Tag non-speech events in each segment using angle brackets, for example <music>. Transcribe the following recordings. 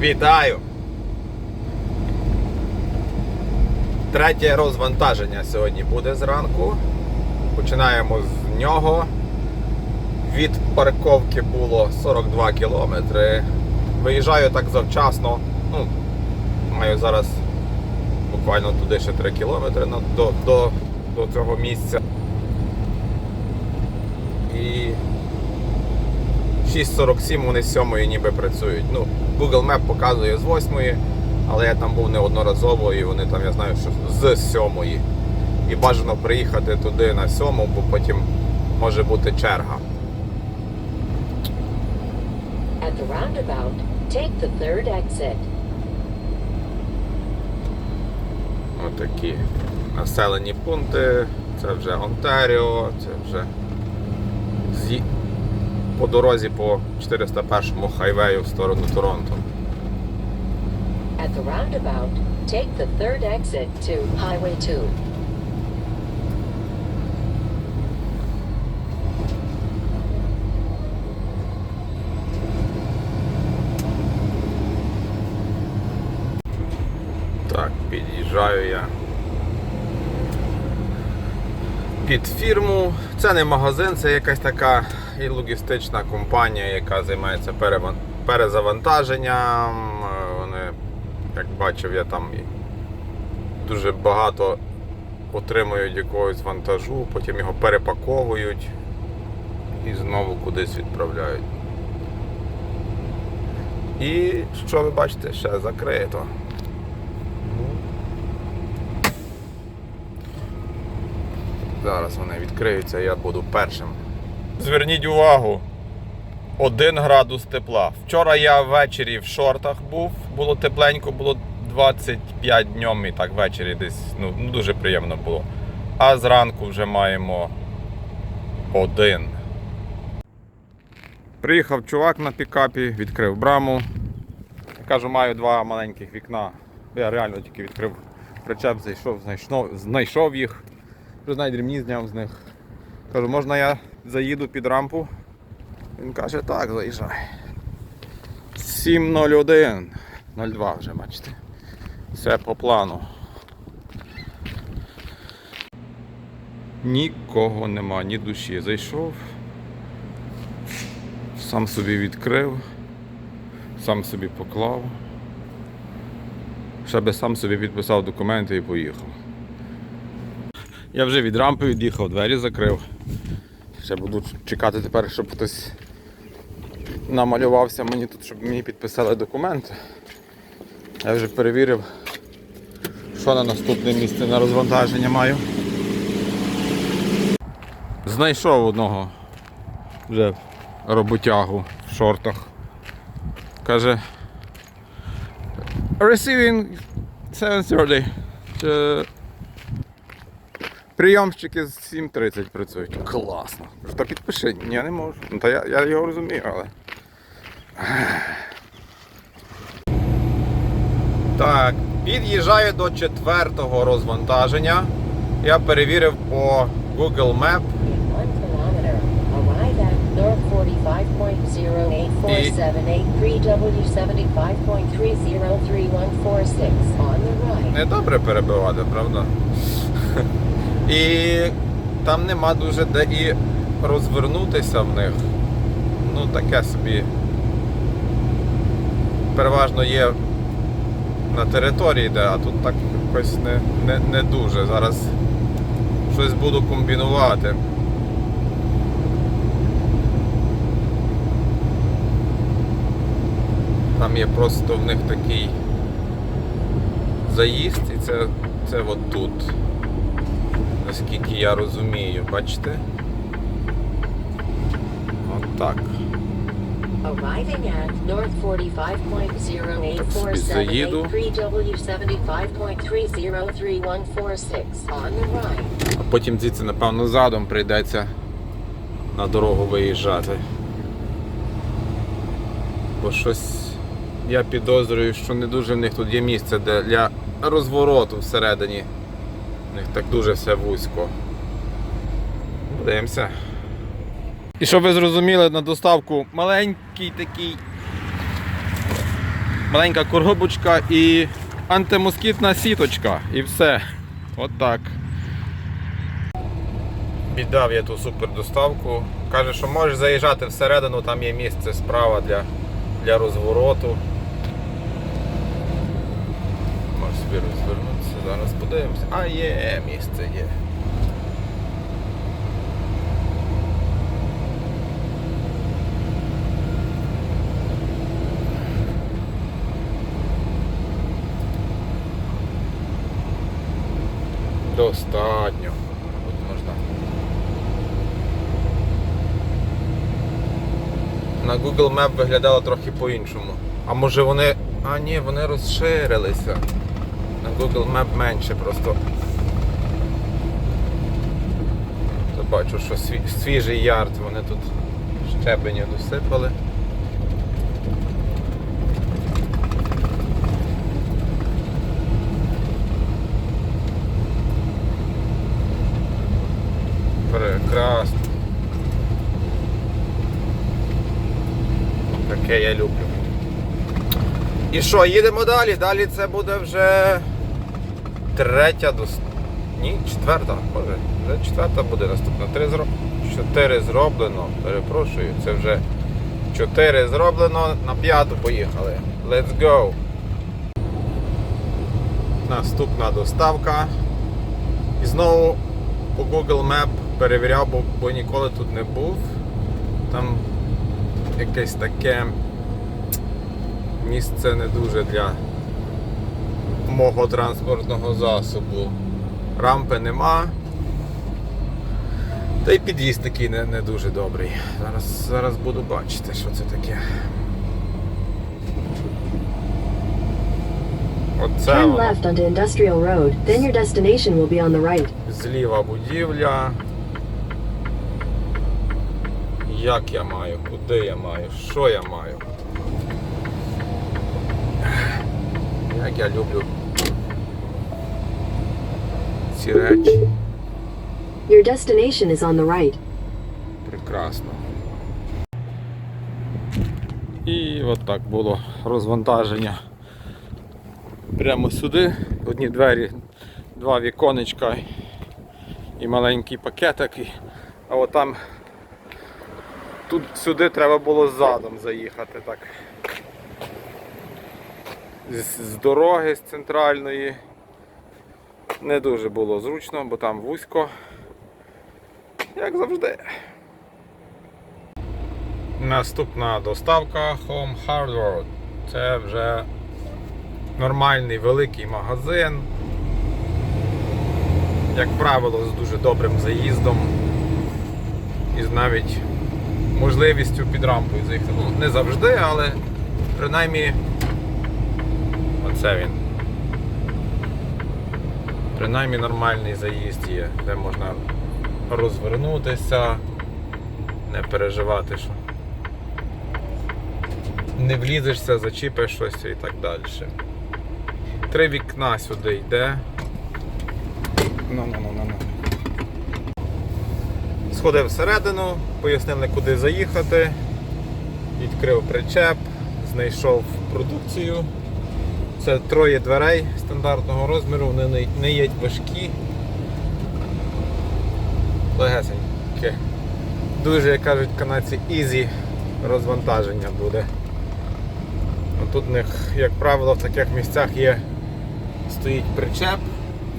Вітаю! Третє розвантаження сьогодні буде зранку. Починаємо з нього. Від парковки було 42 кілометри. Виїжджаю так завчасно. Ну, маю зараз буквально туди ще 3 кілометри до, до, до цього місця. І 6.47 вони з 7 ніби працюють. Ну, Google Map показує з 8, але я там був неодноразово і вони там, я знаю, що з 7. І бажано приїхати туди на 7, бо потім може бути черга. At the roundabout, take the third exit. Отакі населені пункти. Це вже Онтаріо, це вже зі... по дорозі по 401 хайвею в сторону Торонто. At the roundabout, take the third exit to Highway 2. Так, під'їжджаю я під фірму. Це не магазин, це якась така і логістична компанія, яка займається перезавантаженням. Е, Вони, як бачив, я там дуже багато отримують якогось вантажу, потім його перепаковують і знову кудись відправляють. І що ви бачите, ще закрито. Зараз вони відкриються, я буду першим. Зверніть увагу. 1 градус тепла. Вчора я ввечері в шортах був, було тепленько, було 25 днем і так ввечері десь ну, дуже приємно було. А зранку вже маємо один. Приїхав чувак на пікапі, відкрив браму. Кажу, маю два маленьких вікна. Я реально тільки відкрив причеп, зайшов, знайшов, знайшов їх. Вже навіть ремні зняв з них. Кажу, можна я заїду під рампу? Він каже, так, заїжджай. 7.01. 02 вже бачите. Все по плану. Нікого нема, ні душі. Зайшов. Сам собі відкрив, сам собі поклав. Ще би сам собі підписав документи і поїхав. Я вже від рампи від'їхав, двері закрив. Ще буду чекати тепер, щоб хтось намалювався мені тут, щоб мені підписали документи. Я вже перевірив, що на наступне місце на розвантаження маю. Знайшов одного вже роботягу в шортах. Каже. Receiving 7.30. Е, Прийомщики з 7.30 працюють. Класно. Та підпиши, Ні, я не можу. Ну, та я, я його розумію, але. Так, під'їжджаю до четвертого розвантаження. Я перевірив по Google Map. In one kilometer, arrive at North 45.084W75.30146 on the right. Недобре перебивати, правда? І там нема дуже де і розвернутися в них. Ну, таке собі. Переважно є на території, де, а тут так якось не, не, не дуже. Зараз щось буду комбінувати. Там є просто в них такий заїзд і це, це от тут. Наскільки я розумію, бачите? От так. Arriving at North заїду. 45.084W75.3033146 on the right. А потім звідси, напевно, задом прийдеться на дорогу виїжджати. Бо щось я підозрюю, що не дуже в них тут є місце для розвороту всередині. У них так дуже все вузько. Подивимося. І щоб ви зрозуміли, на доставку маленький такий маленька коробочка і антимоскітна сіточка. І все. От так. Віддав я ту супердоставку. Каже, що можеш заїжджати всередину, там є місце справа для, для розвороту. Можеш собі розвернутися, зараз подивимося. А є, місце є. Достатньо. Тут можна. На Google Map виглядало трохи по-іншому. А може вони. А ні, вони розширилися. Google Map менше просто. То бачу, що сві- свіжий ярд, вони тут щебеню досипали. Прекрасно. Таке я люблю. І що, їдемо далі? Далі це буде вже третя до. Ні, четверта, може. Вже четверта буде наступна. Три зро... Чотири зроблено. Перепрошую, це вже чотири зроблено, на п'яту поїхали. Let's go! Наступна доставка. І знову по Google Map перевіряв, бо, бо ніколи тут не був. Там якесь таке місце не дуже для мого транспортного засобу. Рампи нема. Та й під'їзд такий не, не дуже добрий. Зараз, зараз буду бачити, що це таке. Оце Turn left onto Industrial Road, then your destination will be on the right. Зліва будівля. Як я маю? Куди я маю? Що я маю? Як я люблю ці речі. Your destination is on the right. Прекрасно. І от так було розвантаження. Прямо сюди. Одні двері, два віконечка і маленький пакетик. А от там тут сюди треба було задом заїхати так. З, з дороги, з центральної. Не дуже було зручно, бо там вузько. Як завжди. Наступна доставка Home Hardware. Це вже нормальний великий магазин. Як правило, з дуже добрим заїздом і з навіть можливістю під рампою заїхати. Ну, не завжди, але принаймні оце він. Принаймні нормальний заїзд є, де можна розвернутися, не переживати, що не влізешся, зачіпиш щось і так далі. Три вікна сюди йде. Ну, ну, ну, ну, ну. Сходив всередину, пояснили, куди заїхати, відкрив причеп, знайшов продукцію. Це троє дверей стандартного розміру, вони не- є важкі. Легесеньке. Дуже, як кажуть канадці, ізі розвантаження буде. Тут в них, як правило, в таких місцях є стоїть причеп.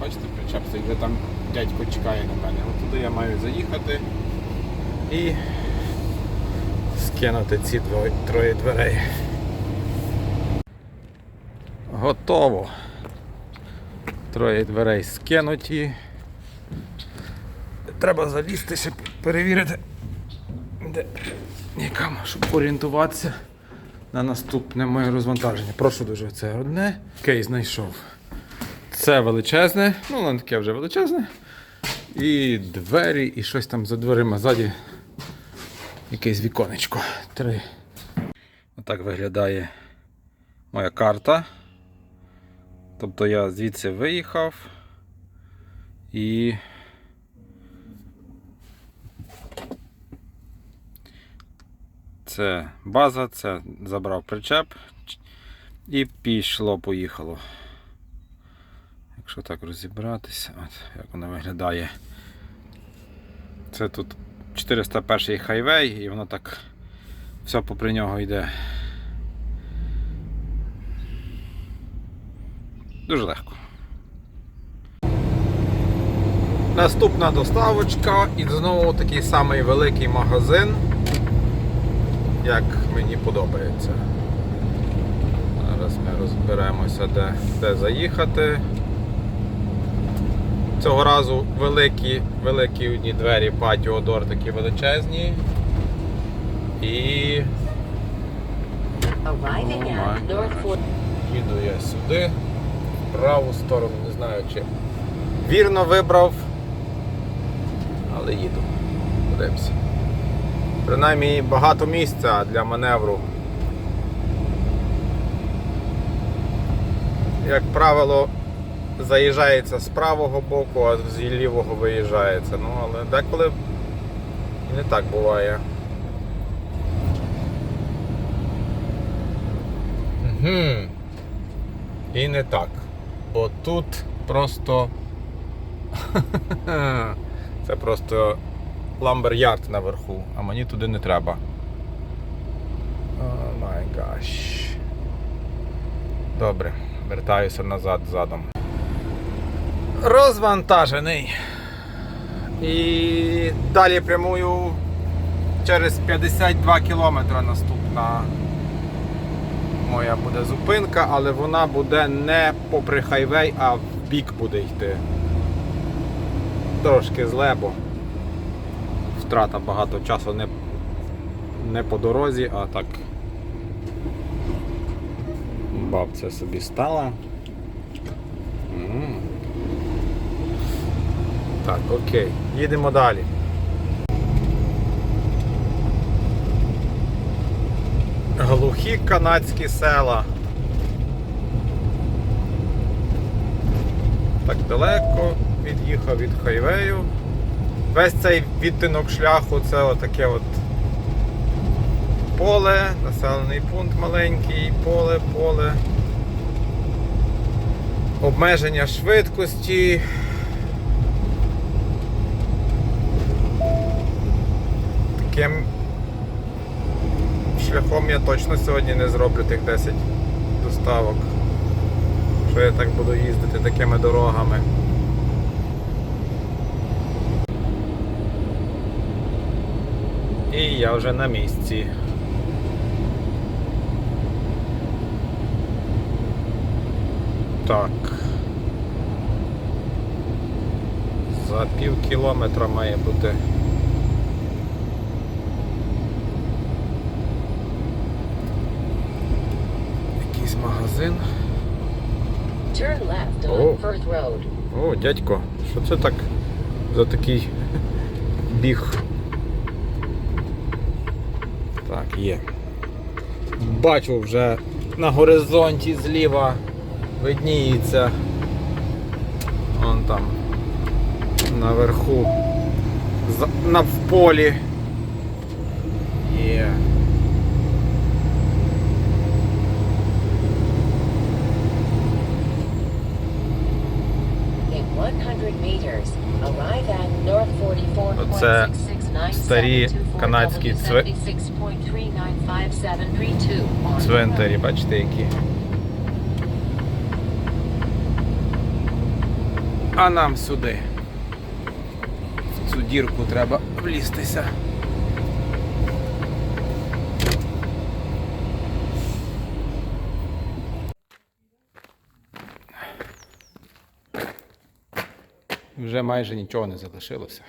Бачите, причеп стоїть, вже там дядько чекає на мене. От туди я маю заїхати і скинути ці троє дверей. Готово. Троє дверей скинуті. Треба залізти, щоб перевірити, де якам, щоб орієнтуватися на наступне моє розвантаження. Прошу дуже, це одне. Окей, знайшов. Це величезне, ну воно таке вже величезне. І двері, і щось там за дверима ззаді. Якесь віконечко. Три. Отак виглядає моя карта. Тобто я звідси виїхав і. Це база, це забрав причеп. І пішло, поїхало. Якщо так розібратися, от як воно виглядає. Це тут 401 хайвей, і воно так все попри нього йде. Дуже легко. Наступна доставочка і знову такий самий великий магазин, як мені подобається. Зараз ми розберемося, де, де заїхати. Цього разу великі, великі одні двері патіо дор такі величезні. І Oh. Fort. їду я сюди, праву сторону, не знаю чи вірно вибрав, але їду. Подивимося. Принаймні багато місця для маневру. Як правило, заїжджається з правого боку, а з лівого виїжджається. Ну, але деколи і не так буває. Угу. І не так. Бо тут просто. <laughs> Це просто ламбер-ярд наверху, а мені туди не треба. О май гаш. Добре, вертаюся назад задом. Розвантажений. І далі прямую через 52 кілометри наступна моя буде зупинка, але вона буде не попри хайвей, а в бік буде йти. Трошки зле, бо втрата багато часу не, не по дорозі, а так. Бабця собі стала. М. Так, окей, їдемо далі. Глухі канадські села. Так далеко від'їхав від хайвею. Весь цей відтинок шляху це отаке от поле, населений пункт маленький, поле, поле. Обмеження швидкості. Таким шляхом я точно сьогодні не зроблю тих 10 доставок. Що я так буду їздити такими дорогами. І я вже на місці. Так. За пів кілометра має бути. Якийсь магазин. Turn left on. Firth Road. О, дядько, що це так за такий біг? Так, є. Бачу вже на горизонті зліва видніється. Вон там наверху. На в полі. Оце старі канадські цве- Цвинтарі, бачите які. А нам сюди. В цю дірку треба влізтися. Вже майже нічого не залишилося.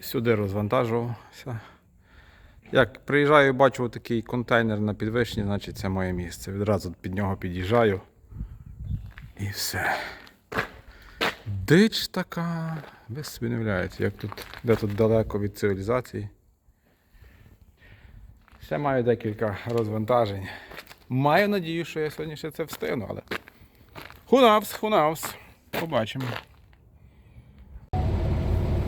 Сюди розвантажувався. Як приїжджаю, бачу такий контейнер на підвищенні, значить це моє місце. Відразу під нього під'їжджаю. І все. Дич така. Ви собі не уявляєте, як тут, де тут далеко від цивілізації. Ще маю декілька розвантажень. Маю надію, що я сьогодні ще це встигну, але. Хунавс, хунавс. Побачимо.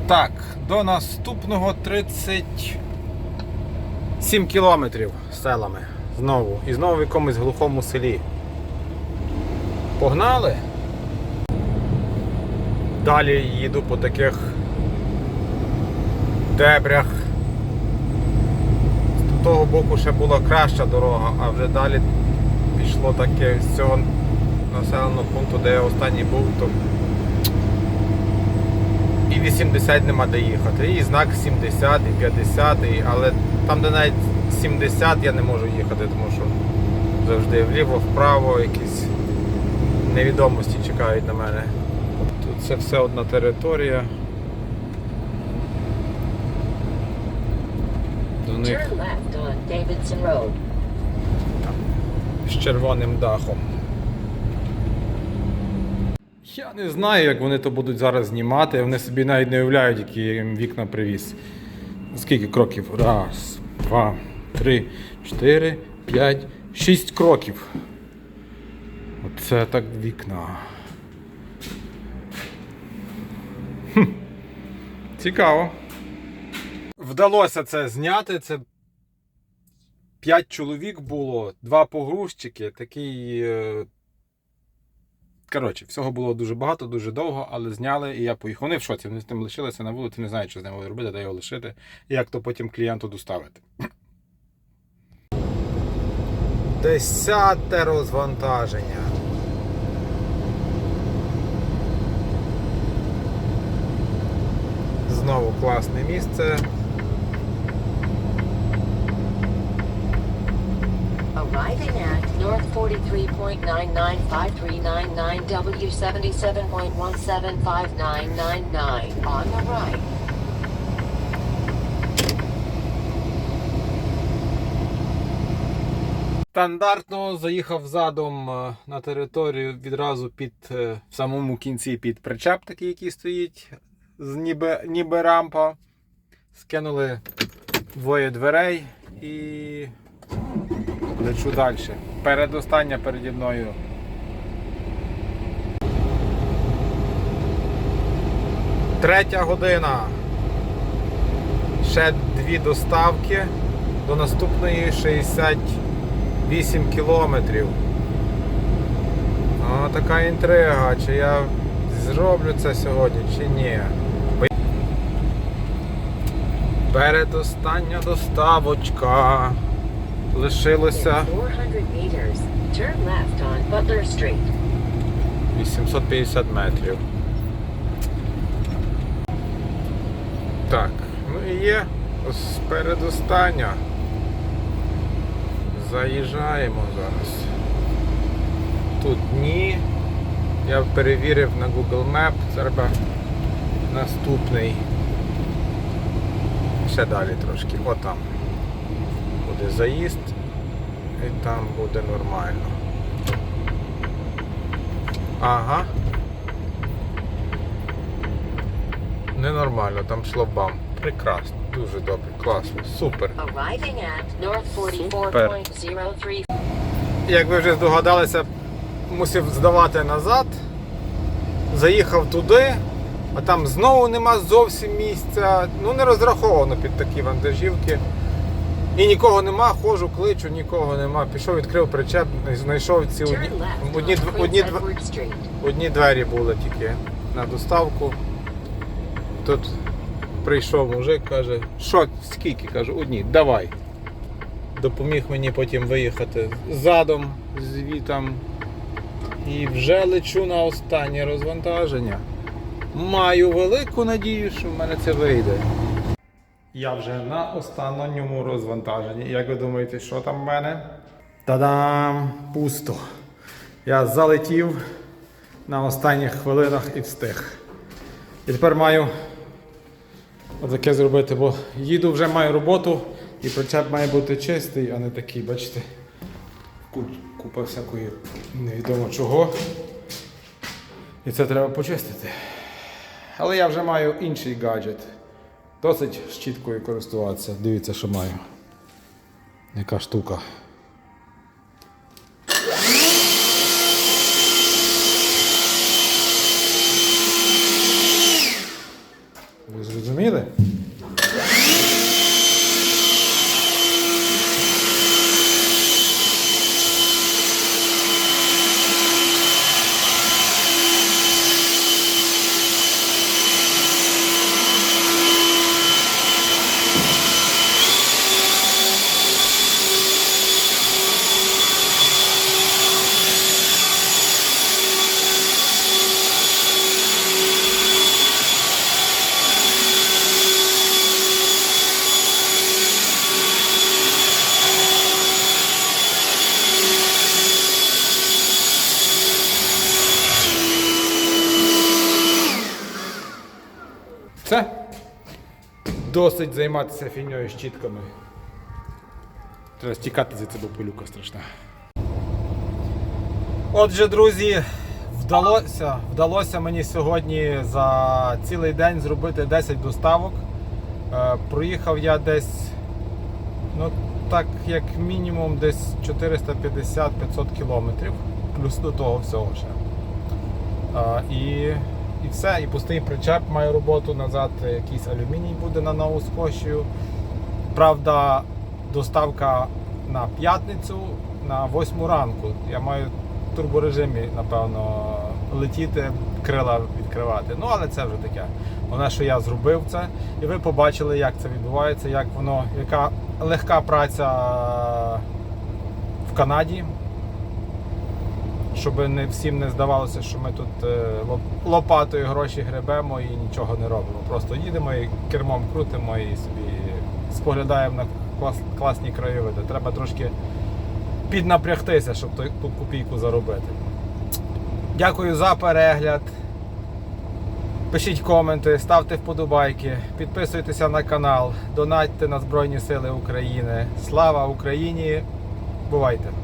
Так, до наступного 37 кілометрів селами. Знову. І знову в якомусь глухому селі. Погнали. Далі їду по таких дебрях. З того боку ще була краща дорога, а вже далі пішло таке з цього населеного пункту, де я останній був, то і 80 нема де їхати. І знак 70, і 50, і, але там, де навіть 70 я не можу їхати, тому що завжди вліво, вправо якісь невідомості чекають на мене. Тут це все одна територія. До них з червоним дахом. Я не знаю, як вони то будуть зараз знімати. Вони собі навіть не уявляють, які їм вікна привіз. Скільки кроків? Раз, два, три, чотири, п'ять, шість кроків. Оце так вікна. Хм. Цікаво. Вдалося це зняти. Це П'ять чоловік було, два погрузчики, такий. Коротше, всього було дуже багато, дуже довго, але зняли і я поїхав. Вони в шоці, вони з тим лишилися на вулиці, не знають, що з ним робити, де його лишити, і як то потім клієнту доставити. Десяте розвантаження. Знову класне місце. Arriving at North 43.995399 W77.175999 on the right. Стандартно заїхав задом е, на територію відразу під е, в самому кінці під причеп, такий, який стоїть, ніби, ніби рампа. Скинули двоє дверей і лечу далі. Передостання переді мною. Третя година. Ще дві доставки до наступної 68 кілометрів. О, така інтрига, чи я зроблю це сьогодні, чи ні. Передостання доставочка. Лишилося 400 meters, turn left on Butler Street. 850 метрів. Так, ну і є передостання. Заїжджаємо зараз. Тут ні. Я перевірив на Google Map, треба наступний. Ще далі трошки. Отам. Буде заїзд і там буде нормально. Ага. Ненормально, там шлагбаум. Прекрасно, дуже добре, класно, супер. Супер. 44.03 Як ви вже здогадалися, мусив здавати назад. Заїхав туди, а там знову нема зовсім місця. Ну не розраховано під такі вантажівки. І нікого нема, ходжу, кличу, нікого нема. Пішов, відкрив причеп, знайшов ці одні, одні, одні. Одні двері були тільки на доставку. Тут прийшов мужик, каже, що, скільки? Кажу, одні, давай. Допоміг мені потім виїхати задом, звітом. І вже лечу на останнє розвантаження. Маю велику надію, що в мене це вийде. Я вже на останньому розвантаженні. Як ви думаєте, що там в мене? Та-дам! Пусто. Я залетів на останніх хвилинах і встиг. І тепер маю отаке зробити, бо їду вже маю роботу і причеп має бути чистий, а не такий, бачите? Ку- Купа всякої невідомо чого. І це треба почистити. Але я вже маю інший гаджет. Досить щіткою користуватися. Дивіться, що маю. Яка штука. Ви зрозуміли? Це досить займатися фігньою щітками. Треба стікати за це, бо пилюка страшна. Отже, друзі, вдалося, вдалося мені сьогодні за цілий день зробити 10 доставок. Е, проїхав я десь, ну так як мінімум десь 450-500 кілометрів, плюс до того всього ще. Е, і, і все, і пустий причеп має роботу назад, якийсь алюміній буде на нову скошію. Правда, доставка на п'ятницю на 8 ранку. Я маю в турборежимі, напевно, летіти, крила відкривати. Ну, але це вже таке. Головне, що я зробив це, і ви побачили, як це відбувається, як воно, яка легка праця в Канаді. Щоб не всім не здавалося, що ми тут е, лопатою гроші гребемо і нічого не робимо. Просто їдемо і кермом крутимо і собі споглядаємо на клас, класні краєвиди. Треба трошки піднапрягтися, щоб ту копійку заробити. Дякую за перегляд. Пишіть коменти, ставте вподобайки, підписуйтеся на канал, донатьте на Збройні Сили України. Слава Україні! Бувайте!